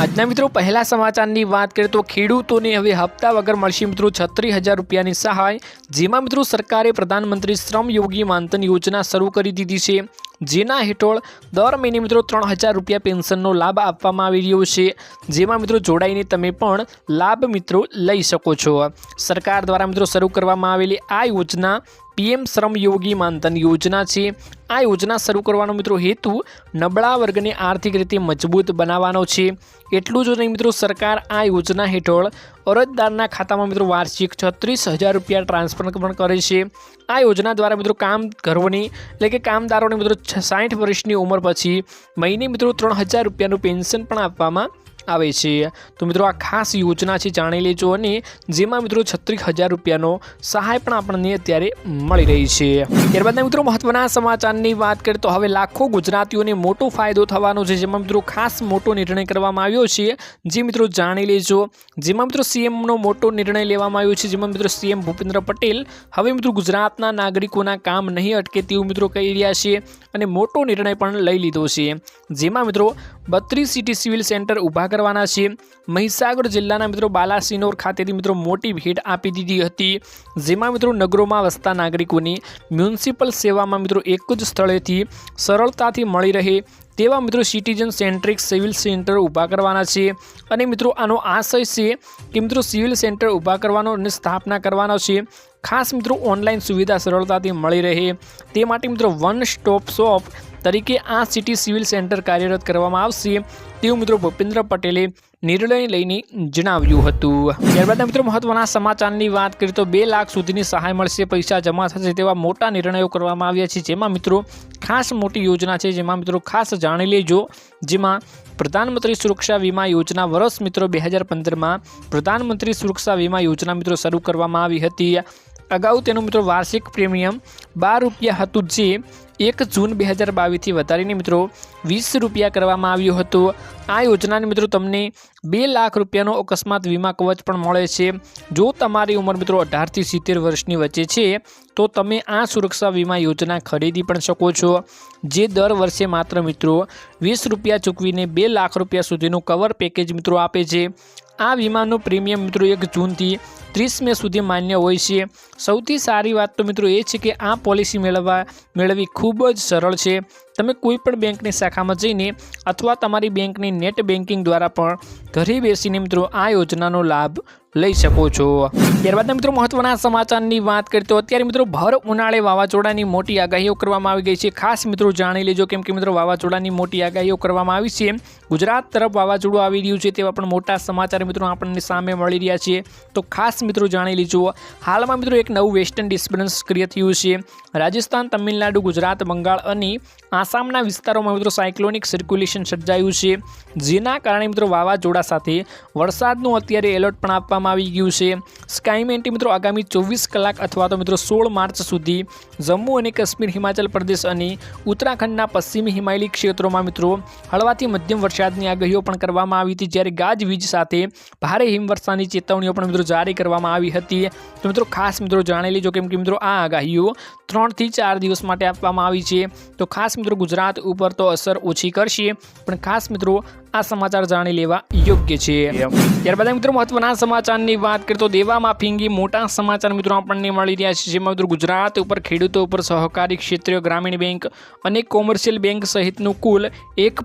આજના મિત્રો, પહેલા સમાચારની વાત કરીએ તો ખેડૂતોને હવે હપ્તા વગર મળશે મિત્રો છત્રીસ હજાર રૂપિયાની સહાય. જેમાં મિત્રો સરકારે પ્રધાનમંત્રી શ્રમ યોગી માનધન યોજના શરૂ કરી દીધી છે. જેના હેઠળ દર મહિને મિત્રો ત્રણ હજાર રૂપિયા પેન્શનનો લાભ આપવામાં આવી રહ્યો છે. જેમાં મિત્રો જોડાઈને તમે પણ લાભ મિત્રો લઈ શકો છો. સરકાર દ્વારા મિત્રો શરૂ કરવામાં આવેલી આ યોજના પીએમ શ્રમ યોગી માનધન યોજના છે. આ યોજના શરૂ કરવાનો મિત્રો હેતુ નબળા વર્ગને આર્થિક રીતે મજબૂત બનાવવાનો છે. એટલું જ નહીં મિત્રો સરકાર આ યોજના હેઠળ અરજદારના ખાતામાં મિત્રો વાર્ષિક છત્રીસ હજાર રૂપિયા ટ્રાન્સફર પણ કરે છે. આ યોજના દ્વારા મિત્રો કામ ઘરોની એટલે કે કામદારોને મિત્રો સાઠ વર્ષની ઉંમર પછી મહિને મિત્રો ત્રણ હજાર રૂપિયાનું પેન્શન પણ આપવામાં આવે છે. તો મિત્રો આ ખાસ યોજના છે, જાણી લેજો અને જેમાં મિત્રો છત્રીસ હજાર રૂપિયાનો સહાય પણ આપણને અત્યારે મળી રહી છે. ત્યારબાદના મિત્રો મહત્વના સમાચારની વાત કરીએ તો હવે લાખો ગુજરાતીઓને મોટો ફાયદો થવાનો છે, જેમાં મિત્રો ખાસ મોટો નિર્ણય કરવામાં આવ્યો છે. જે મિત્રો જાણી લેજો, જેમાં મિત્રો સીએમનો મોટો નિર્ણય લેવામાં આવ્યો છે, જેમાં મિત્રો સીએમ ભૂપેન્દ્ર પટેલ હવે મિત્રો ગુજરાતના નાગરિકોના કામ નહીં અટકે તેવું મિત્રો કહી રહ્યા છે અને મોટો નિર્ણય પણ લઈ લીધો છે. જેમાં મિત્રો બત્રીસ સિટી સિવિલ સેન્ટર ઊભા કરવાના છે. મહીસાગર જિલ્લાના મિત્રો બાલાસિનોર ખાતેથી મિત્રો મોટી ભેટ આપી દીધી હતી. જેમાં મિત્રો નગરોમાં વસતા નાગરિકોની મ્યુનિસિપલ સેવામાં મિત્રો એક જ સ્થળેથી સરળતાથી મળી રહે તેવા મિત્રો સિટીઝન સેન્ટ્રિક સિવિલ સેન્ટર ઊભા કરવાના છે. અને મિત્રો આનો આશય છે કે મિત્રો સિવિલ સેન્ટર ઊભા કરવાનો અને સ્થાપના કરવાનો છે. ખાસ મિત્રો ઓનલાઈન સુવિધા સરળતાથી મળી રહે. તે માટે મિત્રો વન સ્ટોપ શોપ તરીકે આ સિટી સિવિલ સેન્ટર કાર્યરત કરવામાં આવશે. તેવું મિત્રો ભૂપેન્દ્ર પટેલે નિર્ણય લઈને જણાવ્યું હતું. ત્યારબાદ મિત્રો મહત્વના સમાચારની વાત કરીએ તો બે લાખ સુધીની સહાય મળશે, પૈસા જમા થશે તેવા મોટા નિર્ણયો કરવામાં આવ્યા છે. જેમાં મિત્રો ખાસ મોટી યોજના છે. જેમાં મિત્રો ખાસ જાણી લેજો. જેમાં પ્રધાનમંત્રી સુરક્ષા વીમા યોજના વર્ષ મિત્રો બે હજાર પંદરમાં પ્રધાનમંત્રી સુરક્ષા વીમા યોજના મિત્રો શરૂ કરવામાં આવી હતી. અગાઉ તેનું મિત્રો વાર્ષિક પ્રીમિયમ બાર રૂપિયા હતું જે એક જૂન બે હજાર બાવીસથી વધારીને મિત્રો વીસ રૂપિયા કરવામાં આવ્યો હતો. આ યોજનાને મિત્રો તમને બે લાખ રૂપિયાનો અકસ્માત વીમા કવચ પણ મળે છે. જો તમારી ઉંમર મિત્રો અઢારથી સિત્તેર વર્ષની વચ્ચે છે, તો તમે આ સુરક્ષા વીમા યોજના ખરીદી પણ શકો છો. જે દર વર્ષે માત્ર મિત્રો વીસ રૂપિયા ચૂકવીને બે લાખ રૂપિયા સુધીનું કવર પેકેજ મિત્રો આપે છે. આ વીમાનું પ્રીમિયમ મિત્રો એક જૂનથી ત્રીસ મે સુધી માન્ય હોય છે. સૌથી સારી વાત તો મિત્રો એ છે કે આ પોલિસી મેળવવા, મેળવવી ખૂબ જ સરળ છે. તમે કોઈપણ બેંકની શાખામાં જઈને અથવા તમારી બેંકની નેટ બેન્કિંગ દ્વારા પણ ઘરે બેસીને મિત્રો આ યોજનાનો લાભ લઈ શકો છો. ત્યારબાદ મિત્રો મહત્વના સમાચારની વાત કરીએ તો અત્યારે મિત્રો ભર ઉનાળે વાવાઝોડાની મોટી આગાહીઓ કરવામાં આવી ગઈ છે. ખાસ મિત્રો જાણી લેજો કેમ કે મિત્રો વાવાઝોડાની મોટી આગાહીઓ કરવામાં આવી છે. ગુજરાત તરફ વાવાઝોડું આવી રહ્યું છે તેવા પણ મોટા સમાચાર મિત્રો આપણને સામે મળી રહ્યા છે. તો ખાસ મિત્રો જાણી લેજો. હાલમાં મિત્રો એક નવું વેસ્ટર્ન ડિસ્ટર્બન્સ ક્રિએટ થયું છે. રાજસ્થાન, તમિલનાડુ, ગુજરાત, બંગાળ અને આસામના વિસ્તારોમાં મિત્રો સાયક્લોનિક સર્ક્યુલેશન સર્જાયું છે. જેના કારણે મિત્રો વાવાઝોડા સાથે વરસાદનું અત્યારે એલર્ટ પણ આપવામાં આવી ગયું છે. સ્કાયમેન્ટી મિત્રો આગામી ચોવીસ કલાક અથવા તો મિત્રો સોળ માર્ચ સુધી જમ્મુ અને કાશ્મીર, હિમાચલ પ્રદેશ અને ઉત્તરાખંડના પશ્ચિમી હિમાલય ક્ષેત્રોમાં મિત્રો હળવાથી મધ્યમ વરસાદની આગાહીઓ પણ કરવામાં આવી હતી. જ્યારે ગાજવીજ સાથે ભારે હિમવર્ષાની ચેતવણીઓ પણ મિત્રો જારી કરવામાં આવી હતી. તો મિત્રો, ખાસ મિત્રો જાણી લેજો કેમ કે મિત્રો, આ આગાહીઓ ત્રણથી ચાર દિવસ માટે આપવામાં આવી છે. તો ખાસ મિત્રો, ગુજરાત ઉપર તો અસર ઓછી કરશે. પણ ખાસ મિત્રો આ સમાચાર જાણી લેવા યોગ્ય છે. ત્યારબાદ મિત્રો મહત્વના સમાચારની વાત કરીએ તો દેવામાં ફીંગી મોટા સમાચાર મિત્રો આપણને મળી રહ્યા છે. જેમાં મિત્રો ગુજરાત ઉપર ખેડૂતો ઉપર સહકારી ક્ષેત્રીય ગ્રામીણ બેંક અને કોમર્શિયલ બેંક સહિતનું કુલ એક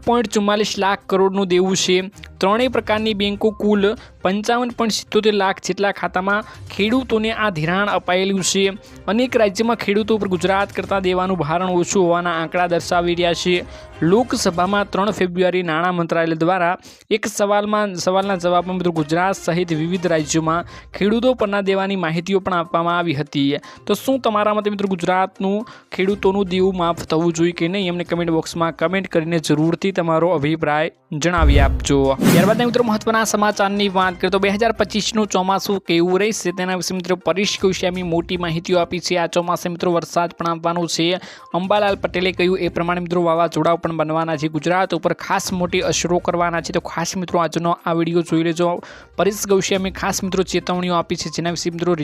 લાખ કરોડનું દેવું છે. ત્રણેય પ્રકારની બેંકો કુલ પંચાવન પોઈન્ટ સિત્તોતેર લાખ જેટલા ખાતામાં ખેડૂતોને આ ધિરાણ અપાયેલું છે. અનેક રાજ્યમાં ખેડૂતો ઉપર ગુજરાત કરતાં દેવાનું ભારણ ઓછું હોવાના આંકડા દર્શાવી રહ્યા છે. લોકસભામાં ત્રણ ફેબ્રુઆરી નાણાં મંત્રાલય દ્વારા એક સવાલમાં, સવાલના જવાબમાં મિત્રો ગુજરાત સહિત વિવિધ રાજ્યોમાં ખેડૂતો પરના દેવાની માહિતીઓ પણ આપવામાં આવી હતી. તો શું તમારા મતે મિત્રો ગુજરાતનું ખેડૂતોનું દેવું માફ થવું જોઈએ કે નહીં? એમને કમેન્ટ બોક્સમાં કમેન્ટ કરીને જરૂરથી તમારો અભિપ્રાય જણાવી આપજો. ત્યારબાદ મિત્રો મહત્વના સમાચારની વાત કરીએ તો બે હજાર પચીસનું ચોમાસું કેવું રહેશે તેના વિશે મિત્રો પરેશ કૌશિયામી મોટી માહિતીઓ આપી છે. આ ચોમાસે મિત્રો વરસાદ પણ આપવાનું છે. અંબાલાલ પટેલે કહ્યું, એ પ્રમાણે મિત્રો વાવાઝોડા પણ બનવાના છે. ગુજરાત ઉપર ખાસ મોટી અસરો કરવાના છે. તો ખાસ મિત્રો આજનો આ વીડિયો જોઈ લેજો. પરેશ ગૌશ્યામે ખાસ મિત્રો ચેતવણીઓ આપી છે. જેના વિશે મિત્રો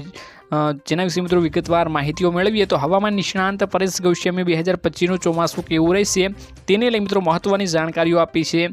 જેના વિશે મિત્રો વિગતવાર માહિતીઓ મેળવીએ તો હવામાન નિષ્ણાંત પરેશ ગૌશ્યામે બે હજાર પચીસનું ચોમાસું કેવું રહેશે તેને લઈ મિત્રો મહત્ત્વની જાણકારીઓ આપી છે.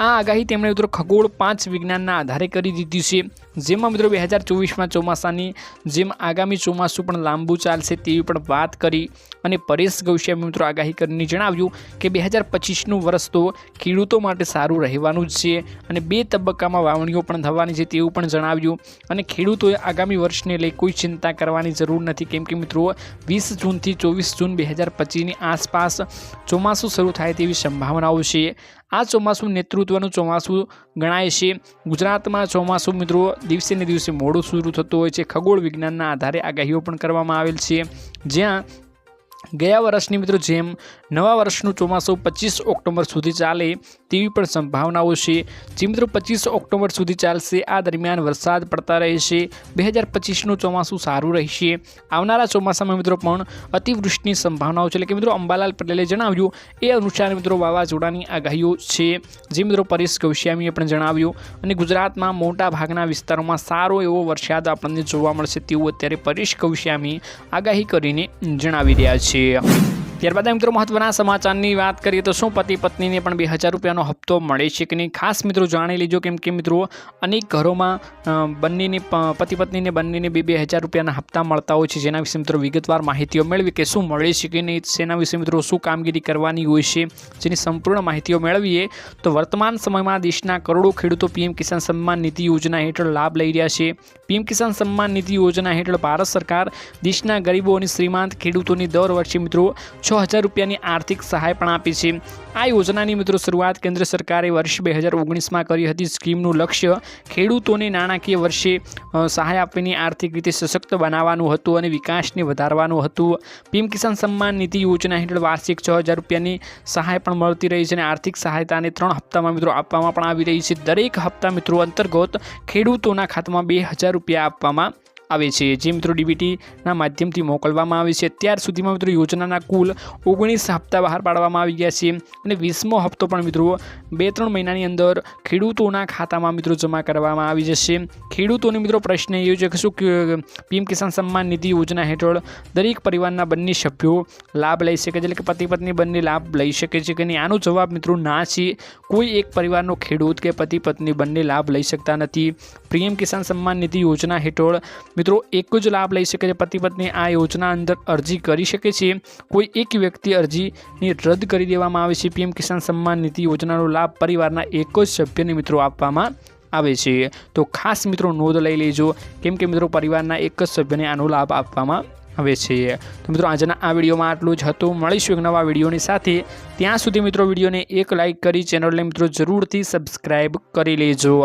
આ આગાહી તેમણે મિત્રો ખગોળ પાંચ વિજ્ઞાનના આધારે કરી દીધી છે. જેમાં મિત્રો બે હજાર ચોવીસમાં ચોમાસાની જેમ આગામી ચોમાસું પણ લાંબુ ચાલશે તેવી પણ વાત કરી. અને પરેશ ગૌશ્યામે મિત્રો આગાહી કરીને જણાવ્યું કે બે હજાર પચીસનું વર્ષ તો ખેડૂતો માટે સારું રહેવાનું જ છે અને બે તબક્કામાં વાવણીઓ પણ થવાની છે તેવું પણ જણાવ્યું. અને ખેડૂતોએ આગામી વર્ષને લઈ કોઈ ચિંતા કરવાની જરૂર નથી. કેમ કે મિત્રો, વીસ જૂનથી ચોવીસ જૂન બે હજાર પચીસની આસપાસ ચોમાસું શરૂ થાય તેવી સંભાવનાઓ છે. આ ચોમાસું નેતૃત્વનું ચોમાસું ગણાય છે. ગુજરાતમાં ચોમાસું મિત્રો દિવસે ને દિવસે મોડું શરૂ થતું હોય છે. ખગોળ વિજ્ઞાનના આધારે આગાહીઓ પણ કરવામાં આવેલ છે. જ્યાં ગયા વર્ષની મિત્રો જેમ નવા વર્ષનું ચોમાસું પચીસ ઓક્ટોબર સુધી ચાલે તેવી પણ સંભાવનાઓ છે. જે મિત્રો પચીસ ઓક્ટોબર સુધી ચાલશે, આ દરમિયાન વરસાદ પડતા રહેશે. બે હજાર પચીસનું ચોમાસું સારું રહેશે. આવનારા ચોમાસામાં મિત્રો પણ અતિવૃષ્ટિની સંભાવનાઓ છે. એટલે કે મિત્રો અંબાલાલ પટેલે જણાવ્યું, એ અનુસાર મિત્રો વાવાઝોડાની આગાહીઓ છે. જે મિત્રો પરેશ ગૌશ્યામીએ પણ જણાવ્યું અને ગુજરાતમાં મોટા ભાગના વિસ્તારોમાં સારો એવો વરસાદ આપણને જોવા મળશે તેવું અત્યારે પરેશ કૌશ્યામી આગાહી કરીને જણાવી રહ્યા છે. sûr. ત્યારબાદ મિત્રો મહત્વના સમાચારની વાત કરીએ તો શું? પતિ પત્નીને પણ બે હજાર રૂપિયાનો હપ્તો મળે છે કે નહીં? ખાસ મિત્રો જાણી લેજો કેમ કે મિત્રો અનેક ઘરોમાં બંનેને પતિ પત્નીને બંનેને બે બે હજાર રૂપિયાના હપ્તા મળતા હોય છે. જેના વિશે મિત્રો વિગતવાર માહિતીઓ મેળવી કે શું મળે છે કે નહીં? તેના વિશે મિત્રો શું કામગીરી કરવાની હોય છે? જેની સંપૂર્ણ માહિતીઓ મેળવીએ તો વર્તમાન સમયમાં દેશના કરોડો ખેડૂતો પીએમ કિસાન સન્માન નિધિ યોજના હેઠળ લાભ લઈ રહ્યા છે. પીએમ કિસાન સન્માન નિધિ યોજના હેઠળ ભારત સરકાર દેશના ગરીબો અને શ્રીમાંત ખેડૂતોની દર વર્ષે મિત્રો છ હજાર રૂપિયાની આર્થિક સહાય પણ આપી છે. આ યોજનાની મિત્રો શરૂઆત કેન્દ્ર સરકારે વર્ષ બે હજાર ઓગણીસમાં કરી હતી. સ્કીમનું લક્ષ્ય ખેડૂતોને નાણાકીય વર્ષે સહાય આપીને આર્થિક રીતે સશક્ત બનાવવાનું હતું અને વિકાસને વધારવાનું હતું. પીએમ કિસાન સન્માન નિધિ યોજના હેઠળ વાર્ષિક છ હજાર રૂપિયાની સહાય પણ મળતી રહી છે અને આર્થિક સહાયતાને ત્રણ હપ્તામાં મિત્રો આપવામાં પણ આવી રહી છે. દરેક હપ્તા મિત્રો અંતર્ગત ખેડૂતોના ખાતામાં બે હજાર રૂપિયા આપવામાં આવે છે, જે મિત્રો ડીબીટીના માધ્યમથી મોકલવામાં આવે છે. અત્યાર સુધીમાં મિત્રો યોજનાના કુલ ઓગણીસ હપ્તા બહાર પાડવામાં આવી ગયા છે અને વીસમો હપ્તો પણ મિત્રો બે ત્રણ મહિનાની અંદર ખેડૂતોના ખાતામાં મિત્રો જમા કરવામાં આવી જશે. ખેડૂતોને મિત્રો પ્રશ્ન એ છે કે શું પીએમ કિસાન સન્માન નિધિ યોજના હેઠળ દરેક પરિવારના બંને સભ્યો લાભ લઈ શકે છે? એટલે કે પતિ પત્ની બંને લાભ લઈ શકે છે કે નહીં? આનો જવાબ મિત્રો ના છે. કોઈ એક પરિવારનો ખેડૂત કે પતિ પત્ની બંને લાભ લઈ શકતા નથી. પીએમ કિસાન સન્માન નિધિ યોજના હેઠળ મિત્રો, એક જ લાભ લઈ શકે છે. પતિ પત્ની આ યોજના અંદર અરજી કરી શકે છે. કોઈ એક વ્યક્તિ અરજીની રદ કરી દેવામાં આવે છે. પીએમ કિસાન સન્માન નિધિ યોજનાનો લાભ પરિવારના એક જ સભ્યને મિત્રો આપવામાં આવે છે. તો ખાસ મિત્રો નોંધ લઈ લેજો. કેમ કે મિત્રો, પરિવારના એક જ સભ્યને આનો લાભ આપવામાં આવે છે. તો મિત્રો, આજના આ વિડીયોમાં આટલું જ હતું. મળીશું એક નવા વિડીયોની સાથે. ત્યાં સુધી મિત્રો, વિડીયોને એક લાઇક કરી ચેનલને મિત્રો જરૂરથી સબસ્ક્રાઈબ કરી લેજો.